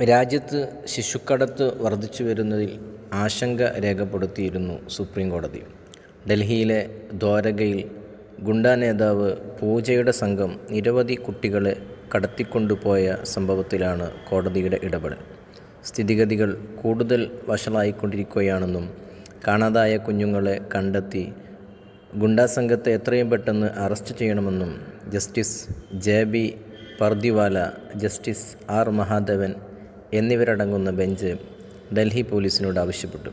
രാജ്യത്ത് ശിശുക്കടത്ത് വർദ്ധിച്ചു വരുന്നതിൽ ആശങ്ക രേഖപ്പെടുത്തിയിരുന്നു സുപ്രീം കോടതി. ഡൽഹിയിലെ ദ്വാരകയിൽ ഗുണ്ടാ നേതാവ് പൂജയുടെ സംഘം നിരവധി കുട്ടികളെ കടത്തിക്കൊണ്ടുപോയ സംഭവത്തിലാണ് കോടതിയുടെ ഇടപെടൽ. സ്ഥിതിഗതികൾ കൂടുതൽ വഷളായിക്കൊണ്ടിരിക്കുകയാണെന്നും കാണാതായ കുഞ്ഞുങ്ങളെ കണ്ടെത്തി ഗുണ്ടാ സംഘത്തെ എത്രയും പെട്ടെന്ന് അറസ്റ്റ് ചെയ്യണമെന്നും justice J B Pardiwala justice R Mahadevan എന്നിവരടങ്ങുന്ന ബെഞ്ച് ഡൽഹി പോലീസിനോട് ആവശ്യപ്പെട്ടു.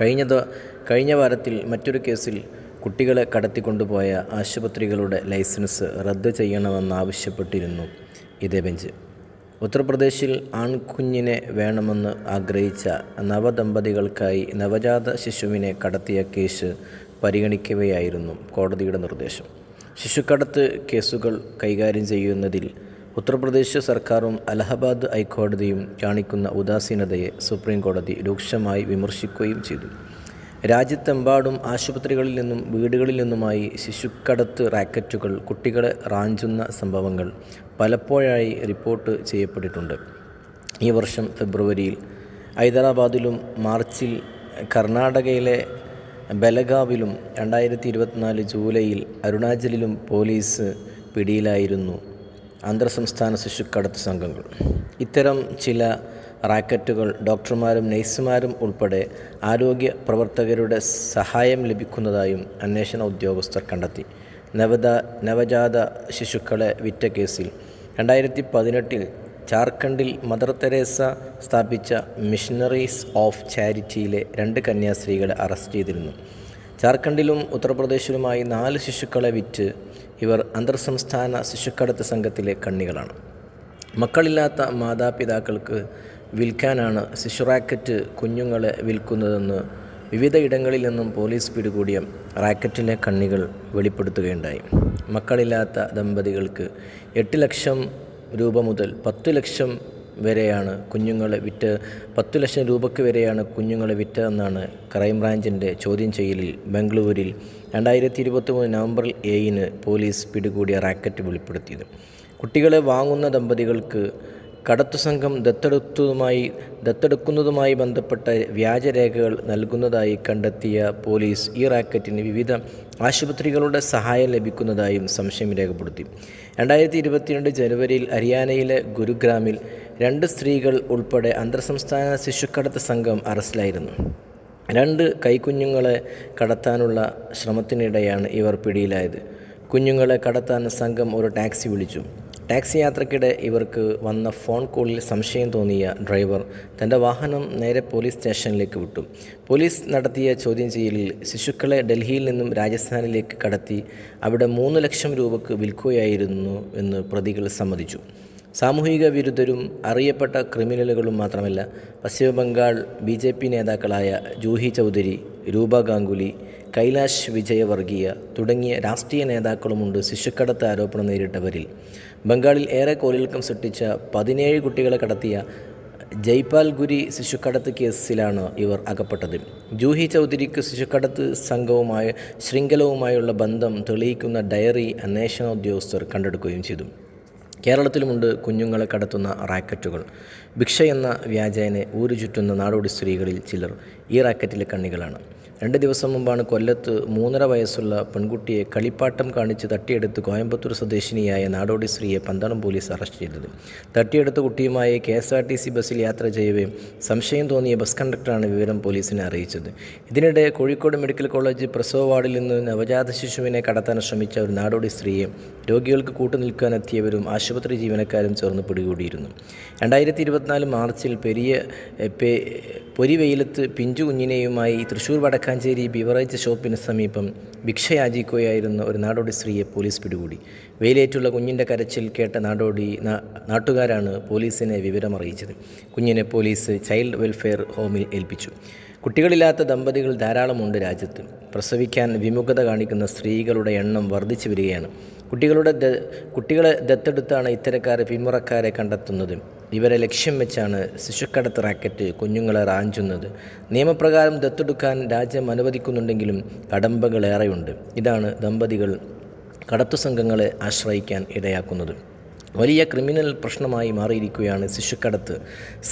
കഴിഞ്ഞത് കഴിഞ്ഞ വാരത്തിൽ മറ്റൊരു കേസിൽ കുട്ടികളെ കടത്തിക്കൊണ്ടുപോയ ആശുപത്രികളുടെ ലൈസൻസ് റദ്ദ് ചെയ്യണമെന്നാവശ്യപ്പെട്ടിരുന്നു ഇതേ ബെഞ്ച്. ഉത്തർപ്രദേശിൽ ആൺകുഞ്ഞിനെ വേണമെന്ന് ആഗ്രഹിച്ച നവദമ്പതികൾക്കായി നവജാത ശിശുവിനെ കടത്തിയ കേസ് പരിഗണിക്കവെയായിരുന്നു കോടതിയുടെ നിർദ്ദേശം. ശിശുക്കടത്ത് കേസുകൾ കൈകാര്യം ചെയ്യുന്നതിൽ ഉത്തർപ്രദേശ് സർക്കാരും അലഹബാദ് ഹൈക്കോടതിയും കാണിക്കുന്ന ഉദാസീനതയെ സുപ്രീം കോടതി രൂക്ഷമായി വിമർശിക്കുകയും ചെയ്തു. രാജ്യത്തെമ്പാടും ആശുപത്രികളിൽ നിന്നും വീടുകളിൽ നിന്നുമായി ശിശുക്കടത്ത് റാക്കറ്റുകൾ കുട്ടികളെ റാഞ്ചുന്ന സംഭവങ്ങൾ പലപ്പോഴായി റിപ്പോർട്ട് ചെയ്യപ്പെട്ടിട്ടുണ്ട്. ഈ വർഷം ഫെബ്രുവരിയിൽ ഹൈദരാബാദിലും മാർച്ചിൽ കർണാടകയിലെ ബലഗാവിലും രണ്ടായിരത്തി ഇരുപത്തിനാല് ജൂലൈയിൽ അരുണാചലിലും പോലീസ് പിടിയിലായിരുന്നു. അന്തർ സംസ്ഥാന ശിശുക്കടത്ത് സംഘങ്ങൾ. ഇത്തരം ചില റാക്കറ്റുകൾ ഡോക്ടർമാരും നഴ്സുമാരും ഉൾപ്പെടെ ആരോഗ്യ പ്രവർത്തകരുടെ സഹായം ലഭിക്കുന്നതായും അന്വേഷണ ഉദ്യോഗസ്ഥർ കണ്ടെത്തി. നവത നവജാത ശിശുക്കളെ വിറ്റ കേസിൽ രണ്ടായിരത്തി പതിനെട്ടിൽ ജാർഖണ്ഡിൽ മദർ തെരേസ സ്ഥാപിച്ച മിഷണറീസ് ഓഫ് ചാരിറ്റിയിലെ രണ്ട് കന്യാസ്ത്രീകളെ അറസ്റ്റ് ചെയ്തിരുന്നു. ജാർഖണ്ഡിലും ഉത്തർപ്രദേശിലുമായി നാല് ശിശുക്കളെ വിറ്റ് ഇവർ അന്തർ സംസ്ഥാന ശിശുക്കടത്ത് സംഘത്തിലെ കണ്ണികളാണ്. മക്കളില്ലാത്ത മാതാപിതാക്കൾക്ക് വിൽക്കാനാണ് ശിശുറാക്കറ്റ് കുഞ്ഞുങ്ങളെ വിൽക്കുന്നതെന്ന് വിവിധ ഇടങ്ങളിൽ നിന്നും പോലീസ് പിടികൂടിയ റാക്കറ്റിലെ കണ്ണികൾ വെളിപ്പെടുത്തുകയുണ്ടായി. മക്കളില്ലാത്ത ദമ്പതികൾക്ക് എട്ട് ലക്ഷം രൂപ മുതൽ പത്ത് ലക്ഷം വരെയാണ് കുഞ്ഞുങ്ങളെ വിറ്റ് പത്തു ലക്ഷം രൂപയ്ക്ക് വരെയാണ് കുഞ്ഞുങ്ങളെ വിറ്റതെന്നാണ് ക്രൈംബ്രാഞ്ചിന്റെ ചോദ്യം ചെയ്യലിൽ ബംഗളൂരിൽ രണ്ടായിരത്തി ഇരുപത്തി മൂന്ന് നവംബർ ഏഴിന് പോലീസ് പിടികൂടിയ റാക്കറ്റ് വെളിപ്പെടുത്തിയത്. കുട്ടികളെ വാങ്ങുന്ന ദമ്പതികൾക്ക് കടത്തു സംഘം ദത്തെടുത്തതുമായി ദത്തെടുക്കുന്നതുമായി ബന്ധപ്പെട്ട വ്യാജരേഖകൾ നൽകുന്നതായി കണ്ടെത്തിയ പോലീസ് ഈ റാക്കറ്റിന് വിവിധ ആശുപത്രികളുടെ സഹായം ലഭിക്കുന്നതായും സംശയം രേഖപ്പെടുത്തി. രണ്ടായിരത്തി ഇരുപത്തിരണ്ട് ജനുവരിയിൽ ഹരിയാനയിലെ ഗുരുഗ്രാമിൽ രണ്ട് സ്ത്രീകൾ ഉൾപ്പെടെ അന്തർസംസ്ഥാന ശിശുക്കടത്ത് സംഘം അറസ്റ്റിലായിരുന്നു. രണ്ട് കൈക്കുഞ്ഞുങ്ങളെ കടത്താനുള്ള ശ്രമത്തിനിടെയാണ് ഇവർ പിടിയിലായത്. കുഞ്ഞുങ്ങളെ കടത്താൻ സംഘം ഒരു ടാക്സി വിളിച്ചു. ടാക്സി യാത്രക്കിടെ ഇവർക്ക് വന്ന ഫോൺ കോളിൽ സംശയം തോന്നിയ ഡ്രൈവർ തന്റെ വാഹനം നേരെ പോലീസ് സ്റ്റേഷനിലേക്ക് വിട്ടു. പോലീസ് നടത്തിയ ചോദ്യം ചെയ്യലിൽ ശിശുക്കളെ ഡൽഹിയിൽ നിന്നും രാജസ്ഥാനിലേക്ക് കടത്തി അവിടെ മൂന്ന് ലക്ഷം രൂപയ്ക്ക് വിൽക്കുകയായിരുന്നു എന്ന് പ്രതികൾ സമ്മതിച്ചു. സാമൂഹിക വിരുദ്ധരും അറിയപ്പെട്ട ക്രിമിനലുകളും മാത്രമല്ല പശ്ചിമബംഗാൾ ബി ജെ പി നേതാക്കളായ ജൂഹി ചൗധരി രൂപ ഗാംഗുലി കൈലാഷ് വിജയവർഗീയ തുടങ്ങിയ രാഷ്ട്രീയ നേതാക്കളുമുണ്ട് ശിശുക്കടത്ത് ആരോപണം നേരിട്ടവരിൽ. ബംഗാളിൽ ഏറെ കോലിൽക്കം സൃഷ്ടിച്ച പതിനേഴ് കുട്ടികളെ കടത്തിയ ജയ്പാൽ ഗുരി ശിശുക്കടത്ത് കേസിലാണ് ഇവർ അകപ്പെട്ടത്. ജൂഹി ചൗധരിക്ക് ശിശുക്കടത്ത് സംഘവുമായ ശൃംഖലവുമായുള്ള ബന്ധം തെളിയിക്കുന്ന ഡയറി അന്വേഷണ ഉദ്യോഗസ്ഥർ കണ്ടെടുക്കുകയും ചെയ്തു. കേരളത്തിലുമുണ്ട് കുഞ്ഞുങ്ങളെ കടത്തുന്ന റാക്കറ്റുകൾ. ഭിക്ഷ എന്ന വ്യാജേനെ ഊരു ചുറ്റുന്ന നാടോടി സ്ത്രീകളിൽ ചിലർ ഈ റാക്കറ്റിലെ കണ്ണികളാണ്. രണ്ട് ദിവസം മുമ്പാണ് കൊല്ലത്ത് മൂന്നര വയസ്സുള്ള പെൺകുട്ടിയെ കളിപ്പാട്ടം കാണിച്ച് തട്ടിയെടുത്ത് കോയമ്പത്തൂർ സ്വദേശിനിയായ നാടോടി സ്ത്രീയെ പന്തളം പോലീസ് അറസ്റ്റ് ചെയ്തത്. തട്ടിയെടുത്ത കുട്ടിയുമായി K S R T C ബസ്സിൽ യാത്ര ചെയ്യവേ സംശയം തോന്നിയ ബസ് കണ്ടക്ടറാണ് വിവരം പോലീസിനെ അറിയിച്ചത്. ഇതിനിടെ കോഴിക്കോട് മെഡിക്കൽ കോളേജ് പ്രസവ വാർഡിൽ നിന്ന് നവജാത ശിശുവിനെ കടത്താൻ ശ്രമിച്ച ഒരു നാടോടി സ്ത്രീയെ രോഗികൾക്ക് കൂട്ടുനിൽക്കാനെത്തിയവരും ആശുപത്രി ജീവനക്കാരും ചേർന്ന് പിടികൂടിയിരുന്നു. രണ്ടായിരത്തി ഇരുപത്തിനാല് മാർച്ചിൽ പെരിയ പൊരിവെയിലത്ത് പിഞ്ചു കുഞ്ഞിനെയുമായി തൃശൂർ വടക്കാഞ്ചേരി ബിവറേജ് ഷോപ്പിന് സമീപം ഭിക്ഷയാചിക്കുകയായിരുന്ന ഒരു നാടോടി സ്ത്രീയെ പോലീസ് പിടികൂടി. വെയിലേറ്റുള്ള കുഞ്ഞിന്റെ കരച്ചിൽ കേട്ട നാടോടി നാട്ടുകാരാണ് പോലീസിനെ വിവരമറിയിച്ചത്. കുഞ്ഞിനെ പോലീസ് ചൈൽഡ് വെൽഫെയർ ഹോമിൽ ഏൽപ്പിച്ചു. കുട്ടികളില്ലാത്ത ദമ്പതികൾ ധാരാളമുണ്ട് രാജ്യത്ത്. പ്രസവിക്കാൻ വിമുഖത കാണിക്കുന്ന സ്ത്രീകളുടെ എണ്ണം വർദ്ധിച്ചു വരികയാണ് കുട്ടികളുടെ കുട്ടികളെ ദത്തെടുത്താണ് ഇത്തരക്കാരെ പിന്മുറക്കാരെ കണ്ടെത്തുന്നത്. ഇവരെ ലക്ഷ്യം വെച്ചാണ് ശിശുക്കടത്ത് റാക്കറ്റ് കുഞ്ഞുങ്ങളെ റാഞ്ചുന്നത്. നിയമപ്രകാരം ദത്തെടുക്കാൻ രാജ്യം അനുവദിക്കുന്നുണ്ടെങ്കിലും കടമ്പകളേറെയുണ്ട് ഇതാണ് ദമ്പതികൾ കടത്തു സംഘങ്ങളെ ആശ്രയിക്കാൻ ഇടയാക്കുന്നത്. വലിയ ക്രിമിനൽ പ്രശ്നമായി മാറിയിരിക്കുകയാണ് ശിശുക്കടത്ത്.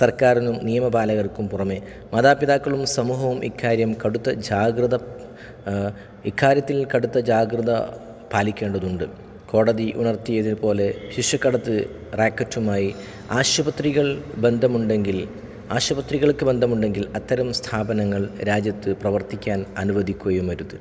സർക്കാരിനും നിയമപാലകർക്കും പുറമെ മാതാപിതാക്കളും സമൂഹവും ഇക്കാര്യം കടുത്ത ജാഗ്രത ഇക്കാര്യത്തിൽ കടുത്ത ജാഗ്രത പാലിക്കേണ്ടതുണ്ട്. കോടതി ഉണർത്തിയതുപോലെ ശിശുക്കടത്ത് റാക്കറ്റുമായി ആശുപത്രികൾ ബന്ധമുണ്ടെങ്കിൽ ആശുപത്രികൾക്ക് ബന്ധമുണ്ടെങ്കിൽ അത്തരം സ്ഥാപനങ്ങൾ രാജ്യത്ത് പ്രവർത്തിക്കാൻ അനുവദിക്കുകയുമരുത്.